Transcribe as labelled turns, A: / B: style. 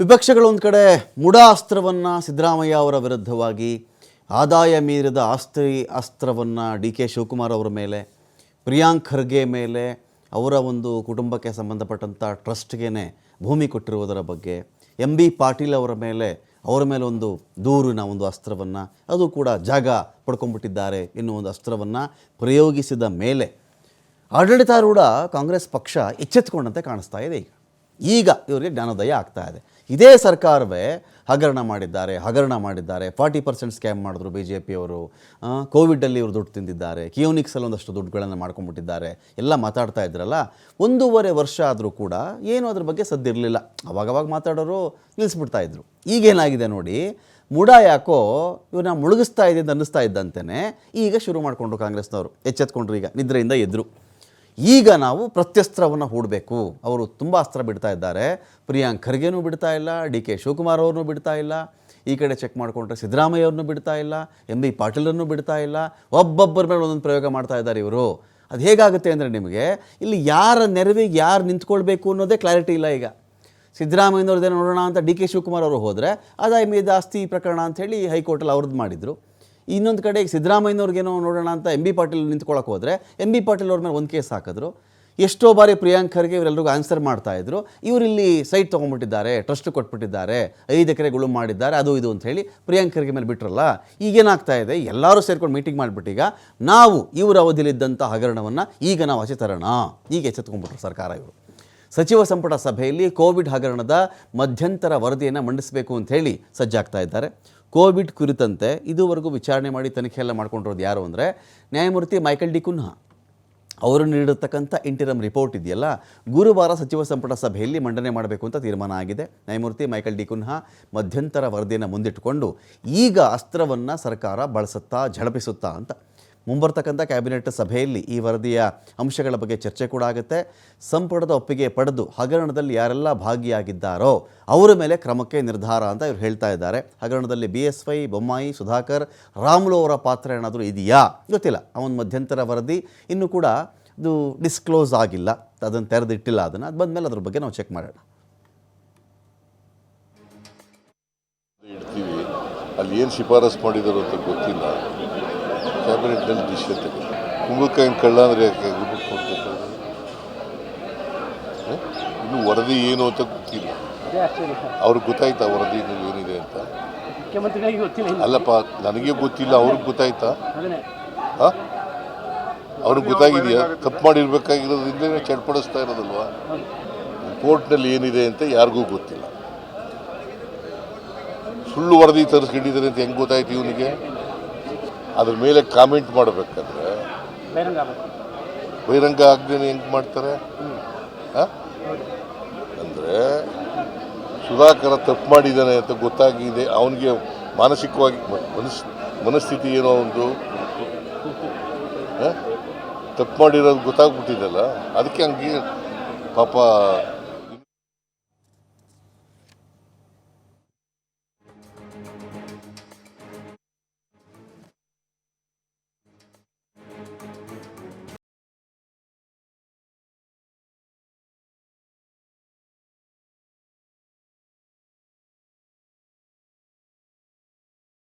A: ವಿಪಕ್ಷಗಳು ಒಂದು ಕಡೆ ಮುಡ ಅಸ್ತ್ರವನ್ನು ಸಿದ್ದರಾಮಯ್ಯ ಅವರ ವಿರುದ್ಧವಾಗಿ, ಆದಾಯ ಮೀರಿದ ಆಸ್ತಿ ಅಸ್ತ್ರವನ್ನು ಡಿ ಕೆ ಶಿವಕುಮಾರ್ ಅವರ ಮೇಲೆ, ಪ್ರಿಯಾಂಕ್ ಖರ್ಗೆ ಮೇಲೆ ಅವರ ಒಂದು ಕುಟುಂಬಕ್ಕೆ ಸಂಬಂಧಪಟ್ಟಂಥ ಟ್ರಸ್ಟ್ಗೆ ಭೂಮಿ ಕೊಟ್ಟಿರುವುದರ ಬಗ್ಗೆ, ಎಂ ಬಿ ಪಾಟೀಲ್ ಅವರ ಮೇಲೆ ಅವರ ಮೇಲೆ ಒಂದು ದೂರಿನ ಒಂದು ಅಸ್ತ್ರವನ್ನು, ಅದು ಕೂಡ ಜಾಗ ಪಡ್ಕೊಂಡ್ಬಿಟ್ಟಿದ್ದಾರೆ ಎನ್ನುವ ಒಂದು ಅಸ್ತ್ರವನ್ನು ಪ್ರಯೋಗಿಸಿದ ಮೇಲೆ ಆಡಳಿತಾರೂಢ ಕಾಂಗ್ರೆಸ್ ಪಕ್ಷ ಎಚ್ಚೆತ್ತುಕೊಂಡಂತೆ ಕಾಣಿಸ್ತಾ ಇದೆ ಈಗ. ಈಗ ಇವರಿಗೆ ಜ್ಞಾನೋದಯ ಆಗ್ತಾ ಇದೆ. ಇದೇ ಸರ್ಕಾರವೇ ಹಗರಣ ಮಾಡಿದ್ದಾರೆ ಹಗರಣ ಮಾಡಿದ್ದಾರೆ. ಫಾರ್ಟಿ ಪರ್ಸೆಂಟ್ ಸ್ಕ್ಯಾಮ್ ಮಾಡಿದ್ರು ಬಿ ಜೆ ಪಿಯವರು ಕೋವಿಡಲ್ಲಿ ಇವರು ದುಡ್ಡು ತಿಂದಿದ್ದಾರೆ. ಕಿಯೋನಿಕ್ಸಲ್ಲಿ ಒಂದಷ್ಟು ದುಡ್ಡುಗಳನ್ನು ಮಾಡ್ಕೊಂಡ್ಬಿಟ್ಟಿದ್ದಾರೆ. ಎಲ್ಲ ಮಾತಾಡ್ತಾ ಇದ್ರಲ್ಲ, ಒಂದೂವರೆ ವರ್ಷ ಆದರೂ ಕೂಡ ಏನು ಅದ್ರ ಬಗ್ಗೆ ಸದ್ದಿರಲಿಲ್ಲ. ಅವಾಗವಾಗ ಮಾತಾಡೋರು ನಿಲ್ಲಿಸ್ಬಿಡ್ತಾ ಇದ್ರು. ಈಗೇನಾಗಿದೆ ನೋಡಿ, ಮುಡ ಯಾಕೋ ಇವನ್ನ ಮುಳುಗಿಸ್ತಾ ಇದೆ ಅಂತ ಅನ್ನಿಸ್ತಾ ಇದ್ದಂತೆಯೇ ಈಗ ಶುರು ಮಾಡಿಕೊಂಡ್ರು ಕಾಂಗ್ರೆಸ್ನವರು. ಎಚ್ಚೆತ್ಕೊಂಡ್ರು ಈಗ, ನಿದ್ರೆಯಿಂದ ಎದ್ರು. ಈಗ ನಾವು ಪ್ರತ್ಯಸ್ತ್ರವನ್ನು ಹೂಡಬೇಕು. ಅವರು ತುಂಬ ಅಸ್ತ್ರ ಬಿಡ್ತಾ ಇದ್ದಾರೆ. ಪ್ರಿಯಾಂಕ್ ಖರ್ಗೆನೂ ಬಿಡ್ತಾ ಇಲ್ಲ, ಡಿ ಕೆ ಶಿವಕುಮಾರ್ ಅವ್ರನ್ನೂ ಬಿಡ್ತಾ ಇಲ್ಲ, ಈ ಕಡೆ ಚೆಕ್ ಮಾಡಿಕೊಂಡ್ರೆ ಸಿದ್ದರಾಮಯ್ಯ ಅವ್ರನ್ನೂ ಬಿಡ್ತಾ ಇಲ್ಲ, ಎಂ ಬಿ ಪಾಟೀಲನ್ನು ಬಿಡ್ತಾ ಇಲ್ಲ, ಒಬ್ಬೊಬ್ಬರ ಮೇಲೆ ಒಂದೊಂದು ಪ್ರಯೋಗ ಮಾಡ್ತಾ ಇದ್ದಾರೆ ಇವರು. ಅದು ಹೇಗಾಗುತ್ತೆ ಅಂದರೆ ನಿಮಗೆ ಇಲ್ಲಿ ಯಾರ ನೆರವಿಗೆ ಯಾರು ನಿಂತ್ಕೊಳ್ಬೇಕು ಅನ್ನೋದೇ ಕ್ಲಾರಿಟಿ ಇಲ್ಲ ಈಗ. ಸಿದ್ದರಾಮಯ್ಯನವ್ರದ್ದೇನೋ ನೋಡೋಣ ಅಂತ ಡಿ ಕೆ ಶಿವಕುಮಾರ್ ಅವರು ಹೋದರೆ ಆದಾಯ ಮೇಲೆ ಆಸ್ತಿ ಪ್ರಕರಣ ಅಂಥೇಳಿ ಹೈಕೋರ್ಟಲ್ಲಿ ಅವ್ರದ್ದು ಮಾಡಿದರು. ಇನ್ನೊಂದು ಕಡೆ ಈಗ ಸಿದ್ದರಾಮಯ್ಯನವ್ರಿಗೇನೋ ನೋಡೋಣ ಅಂತ ಎಂ ಬಿ ಪಾಟೀಲ್ ನಿಂತ್ಕೊಳ್ಳೋಕೆ ಹೋದರೆ ಎಂ ಬಿ ಪಾಟೀಲ್ ಅವ್ರ ಮೇಲೆ ಒಂದು ಕೇಸ್ ಹಾಕಿದ್ರು. ಎಷ್ಟೋ ಬಾರಿ ಪ್ರಿಯಾಂಕರ್ಗೆ ಇವರೆಲ್ಲರಿಗೂ ಆನ್ಸರ್ ಮಾಡ್ತಾ ಇದ್ರು. ಇವರಿಲ್ಲಿ ಸೈಟ್ ತೊಗೊಂಡ್ಬಿಟ್ಟಿದ್ದಾರೆ ಟ್ರಸ್ಟ್ ಕೊಟ್ಬಿಟ್ಟಿದ್ದಾರೆ, ಐದು ಎಕರೆಗಳು ಮಾಡಿದ್ದಾರೆ, ಅದು ಇದು ಅಂತ ಹೇಳಿ ಪ್ರಿಯಾಂಕರ್ಗೆ ಮೇಲೆ ಬಿಟ್ರಲ್ಲ, ಈಗೇನಾಗ್ತಾ ಇದೆ? ಎಲ್ಲರೂ ಸೇರ್ಕೊಂಡು ಮೀಟಿಂಗ್ ಮಾಡಿಬಿಟ್ಟೀಗ ನಾವು ಇವರ ಅವಧಿಯಲ್ಲಿದ್ದಂಥ ಹಗರಣವನ್ನು ಈಗ ನಾವು ಆಚೆ ತರೋಣ. ಈಗ ಎಚ್ಚೆತ್ಕೊಂಡ್ಬಿಟ್ರು ಸರ್ಕಾರ ಇವರು. ಸಚಿವ ಸಂಪುಟ ಸಭೆಯಲ್ಲಿ ಕೋವಿಡ್ ಹಗರಣದ ಮಧ್ಯಂತರ ವರದಿಯನ್ನು ಮಂಡಿಸಬೇಕು ಅಂತ ಹೇಳಿ ಸಜ್ಜಾಗ್ತಾ ಇದ್ದಾರೆ. ಕೋವಿಡ್ ಕುರಿತಂತೆ ಇದುವರೆಗೂ ವಿಚಾರಣೆ ಮಾಡಿ ತನಿಖೆ ಎಲ್ಲ ಮಾಡ್ಕೊಂಡಿರೋದು ಯಾರು ಅಂದರೆ ನ್ಯಾಯಮೂರ್ತಿ ಮೈಕಲ್ ಡಿ ಕುನ್ಹಾ. ಅವರು ನೀಡಿರತಕ್ಕಂಥ ಇಂಟಿರಮ್ ರಿಪೋರ್ಟ್ ಇದೆಯಲ್ಲ, ಗುರುವಾರ ಸಚಿವ ಸಂಪುಟ ಸಭೆಯಲ್ಲಿ ಮಂಡನೆ ಮಾಡಬೇಕು ಅಂತ ತೀರ್ಮಾನ ಆಗಿದೆ. ನ್ಯಾಯಮೂರ್ತಿ ಮೈಕಲ್ ಡಿ ಕುನ್ಹಾ ಮಧ್ಯಂತರ ವರದಿಯನ್ನು ಮುಂದಿಟ್ಟುಕೊಂಡು, ಈಗ ಅಸ್ತ್ರವನ್ನು ಸರ್ಕಾರ ಬಳಸುತ್ತಾ ಝಳಪಿಸುತ್ತಾ ಅಂತ ಮುಂಬರ್ತಕ್ಕಂಥ ಕ್ಯಾಬಿನೆಟ್ ಸಭೆಯಲ್ಲಿ ಈ ವರದಿಯ ಅಂಶಗಳ ಬಗ್ಗೆ ಚರ್ಚೆ ಕೂಡ ಆಗುತ್ತೆ. ಸಂಪುಟದ ಒಪ್ಪಿಗೆ ಪಡೆದು ಹಗರಣದಲ್ಲಿ ಯಾರೆಲ್ಲ ಭಾಗಿಯಾಗಿದ್ದಾರೋ ಅವರ ಮೇಲೆ ಕ್ರಮಕ್ಕೆ ನಿರ್ಧಾರ ಅಂತ ಇವರು ಹೇಳ್ತಾ ಇದ್ದಾರೆ. ಹಗರಣದಲ್ಲಿ B S Y Bommai, Sudhakar, Ramulu ಅವರ ಪಾತ್ರ ಏನಾದರೂ ಇದೆಯಾ? ಗೊತ್ತಿಲ್ಲ. ಅವನ ಮಧ್ಯಂತರ ವರದಿ ಇನ್ನೂ ಕೂಡ ಇದು ಡಿಸ್ಕ್ಲೋಸ್ ಆಗಿಲ್ಲ. ಅದನ್ನು ತೆರೆದಿಟ್ಟಿಲ್ಲ ಅದನ್ನು. ಅದು ಬಂದಮೇಲೆ ಅದ್ರ ಬಗ್ಗೆ ನಾವು ಚೆಕ್ ಮಾಡೋಣ.
B: ಅಲ್ಲಿ ಏನು ಶಿಫಾರಸ್ ಮಾಡಿದರು ಅಂತ ಗೊತ್ತಿಲ್ಲ. ಕ್ಯಾಬಿನೆಟ್ನಲ್ಲಿ ಡಿಸಿಷನ್ ತಗೊಂಡು ಕುಂಬಳಕಾಯಿನ ಕಳ್ಳ ಅಂದರೆ ಯಾಕೆ ರಿಪೋರ್ಟ್ ಕೊಡ್ಬೇಕು ಇನ್ನು ವರದಿ ಏನು ಅಂತ ಗೊತ್ತಿಲ್ಲ. ಅವ್ರಿಗೆ ಗೊತ್ತಾಯ್ತಾ ವರದಿ ಏನಿದೆ ಅಂತ? ಅಲ್ಲಪ್ಪ ನನಗೆ ಗೊತ್ತಿಲ್ಲ ಅವ್ರಿಗೆ ಗೊತ್ತಾಯ್ತಾ? ಹಾಂ? ಅವ್ರಿಗೆ ಗೊತ್ತಾಗಿದೆಯಾ? ತಪ್ಪು ಮಾಡಿರ್ಬೇಕಾಗಿರೋದ್ರಿಂದ ಚಡ್ಪಡಿಸ್ತಾ ಇರೋದಲ್ವಾ? ಕೋರ್ಟ್ನಲ್ಲಿ ಏನಿದೆ ಅಂತ ಯಾರಿಗೂ ಗೊತ್ತಿಲ್ಲ. ಸುಳ್ಳು ವರದಿ ತರಿಸ್ಕೊಂಡಿದ್ದಾರೆ ಅಂತ ಹೆಂಗೆ ಗೊತ್ತಾಯ್ತು ಇವನಿಗೆ? ಅದ್ರ ಮೇಲೆ ಕಾಮೆಂಟ್ ಮಾಡಬೇಕಾದ್ರೆ
C: ಬಹಿರಂಗ ಆಗಬೇಕು
B: ಹೆಂಗ್ ಮಾಡ್ತಾರೆ? ಅಂದ್ರೆ ಸುಧಾಕರ ತಪ್ಪು ಮಾಡಿದ್ದಾನೆ ಅಂತ ಗೊತ್ತಾಗಿದೆ ಅವನಿಗೆ ಮಾನಸಿಕವಾಗಿ ಮನಸ್ ಮನಸ್ಥಿತಿ ಏನೋ ಒಂದು. ತಪ್ಪು ಮಾಡಿರೋದು ಗೊತ್ತಾಗ್ಬಿಟ್ಟಿದೆಲ್ಲ ಅದಕ್ಕೆ ಹಂಗೆ ಪಾಪ